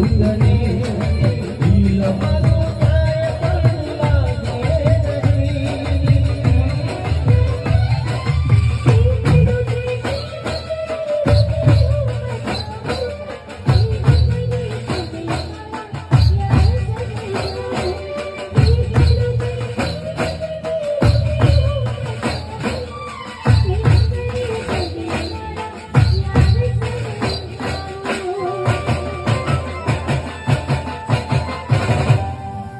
ఉందనే